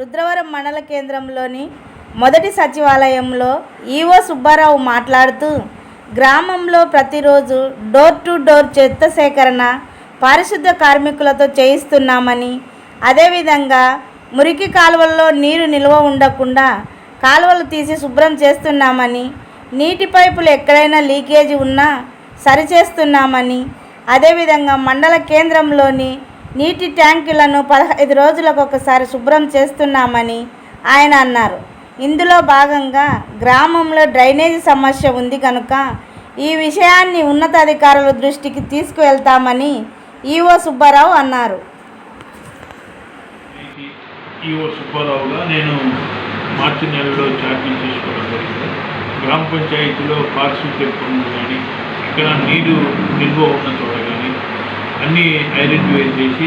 రుద్రవరం మండల కేంద్రంలోని మొదటి సచివాలయంలో ఈవో సుబ్బారావు మాట్లాడుతూ గ్రామంలో ప్రతిరోజు డోర్ టు డోర్ చెత్త సేకరణ పారిశుద్ధ కార్మికులతో చేయిస్తున్నామని అదేవిధంగా మురికి కాలువల్లో నీరు నిల్వ ఉండకుండా కాలువలు తీసి శుభ్రం చేస్తున్నామని నీటి పైపులు ఎక్కడైనా లీకేజీ ఉన్నా సరిచేస్తున్నామని అదేవిధంగా మండల కేంద్రంలోని నీటి ట్యాంకులను పదహైదు రోజులకు ఒకసారి శుభ్రం చేస్తున్నామని ఆయన అన్నారు. ఇందులో భాగంగా గ్రామంలో డ్రైనేజీ సమస్య ఉంది కనుక ఈ విషయాన్ని ఉన్నతాధికారుల దృష్టికి తీసుకువెళ్తామని ఈవో సుబ్బారావు అన్నారు. ఈఓ సుబ్బారావుగా నేను మార్చి నెలలో ఛార్జీలు తీసుకోవడం జరిగింది. గ్రామ పంచాయతీలో పారిశుద్ధ్య పనులు కానీ ఇక్కడ నీరు నిల్వ ఉన్న చోట అన్నీ ఐడెంటిఫై చేసి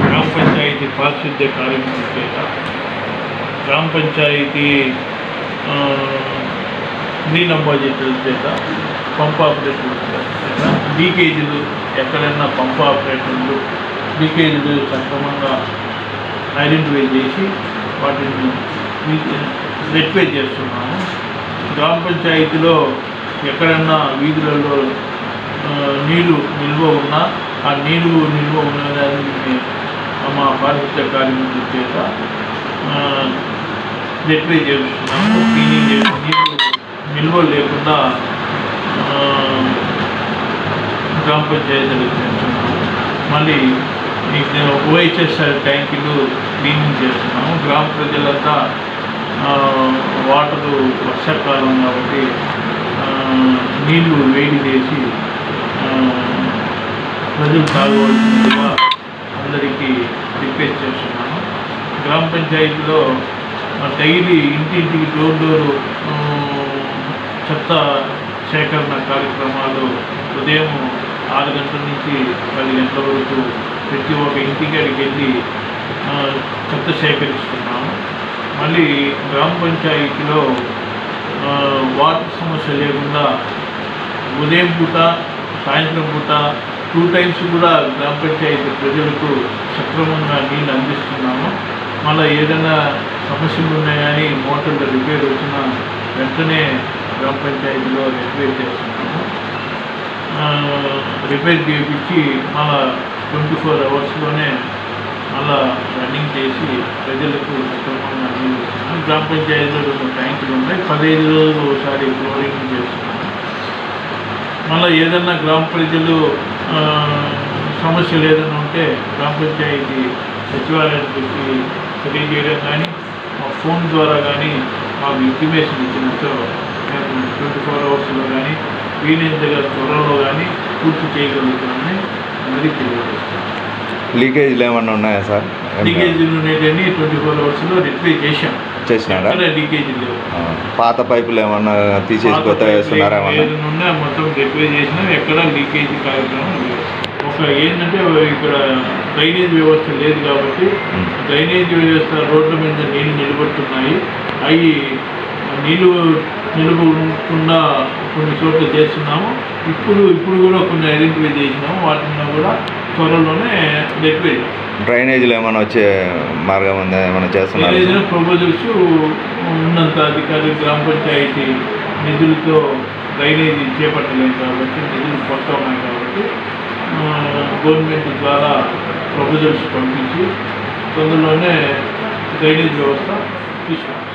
గ్రామ పంచాయతీ పారిశుద్ధ్య కార్యక్రమం చేత గ్రామ పంచాయతీ ఆ, క్లీన్ చేత పంప్ ఆపరేటర్ల చేత లీకేజీలు ఎక్కడైనా పంప్ ఆపరేటర్లు లీకేజీలు సక్రమంగా ఐడెంటిఫై చేసి వాటిని రెక్టిఫై చేస్తున్నాము. గ్రామ పంచాయతీలో ఎక్కడన్నా వీధులలో నీళ్ళు నిల్వ ఉన్నా ఆ నీరు నిల్వ ఉన్నదాన్ని మా పారిశుద్ధ కార్మికుల చేత రెక్టిఫై చేస్తున్నాము క్లీనింగ్ చేసి నీళ్ళు నిల్వ లేకుండా ఆ, గ్రామ పంచాయతీలు చేస్తున్నాము. మళ్ళీ ఓహెచ్ఎస్ఆర్ ట్యాంకులు క్లీనింగ్ చేస్తున్నాము. గ్రామ ప్రజలంతా వాటరు వర్షాకాలం కాబట్టి నీళ్ళు వేడి చేసి ప్రజలు తాగవలసిందిగా అందరికీ రిక్వెస్ట్ చేస్తున్నాను. గ్రామ పంచాయతీలో డైలీ ఇంటింటికి డోర్ డోరు చెత్త సేకరణ కార్యక్రమాలు ఉదయం ఆరు గంటల నుంచి పది గంటల వరకు ప్రతి ఒక్క ఇంటికాడికి వెళ్ళి చెత్త సేకరిస్తున్నాము. మళ్ళీ గ్రామ పంచాయతీలో వాటర్ సమస్య లేకుండా ఉదయం పూట సాయంత్రం పూట టూ టైమ్స్ కూడా గ్రామ పంచాయతీ ప్రజలకు సక్రమంగా నీళ్ళు అందిస్తున్నాము. మళ్ళీ ఏదైనా సమస్యలు ఉన్నాయని మోటార్లు రిపేర్ వచ్చినా వెంటనే గ్రామ పంచాయతీలో రిపేర్ చేస్తున్నాము. రిపేర్ చేయించి మళ్ళా ట్వంటీ ఫోర్ అవర్స్లోనే మళ్ళా రన్నింగ్ చేసి ప్రజలకు సక్రమంగా నీళ్ళు ఇస్తున్నాం గ్రామ పంచాయతీలో రెండు ట్యాంకులు ఉన్నాయి. పదిహేను రోజులు ఒకసారి ఫ్లోరింగ్ చేస్తున్నాము. మళ్ళీ ఏదన్నా గ్రామ ప్రజలు సమస్యలు ఏదైనా ఉంటే గ్రామ పంచాయతీ సచివాలయానికి వచ్చి తెలియజేయడం కానీ మా ఫోన్ ద్వారా కానీ మాకు ఇంటిమేషన్ ఇచ్చినట్టు మేము ట్వంటీ ఫోర్ అవర్స్లో కానీ వీలైనంతగా త్వరలో కానీ పూర్తి చేయగలుగుతామని అందరికీ తెలియజేస్తాం లీకేజీలు ఏమన్నా ఉన్నాయా సార్? లీకేజీలు ఉండేటన్ని ట్వంటీ ఫోర్ అవర్స్లో రిప్లై చేశాం. చేసినారా? పాత పైపులు ఏమన్నా తీసేసి కొత్త వేస్తున్నారా ఏమన్నా? మొత్తం చేసినా. ఎక్కడ లీకేజీ కార్యక్రమం లేదు. ఒక ఏంటంటే ఇక్కడ డ్రైనేజ్ వ్యవస్థ లేదు కాబట్టి. డ్రైనేజ్ వ్యవస్థ రోడ్ల మీద నీళ్ళు నిలబడుతున్నాయి. అవి నీళ్ళు నిలబడకుండా కొన్ని చోట్ల చేస్తున్నాము. ఇప్పుడు ఇప్పుడు కూడా కొన్ని ఐడెంటిఫై చేసినాము. వాటిని కూడా త్వరలోనే చేస్తాం. డ్రైనేజీలు ఏమైనా వచ్చే మార్గం ఉందా? ఏమైనా చేస్తున్నారు? ప్రపోజల్స్ ఉన్నంత అధికారి గ్రామ పంచాయతీ నిధులతో డ్రైనేజీ చేపట్టలేము కాబట్టి నిధులు కొత్త ఉన్నాయి కాబట్టి గవర్నమెంట్ ద్వారా ప్రపోజల్స్ పంపించి తొందరలోనే డ్రైనేజ్ వ్యవస్థ తీసుకుంటాం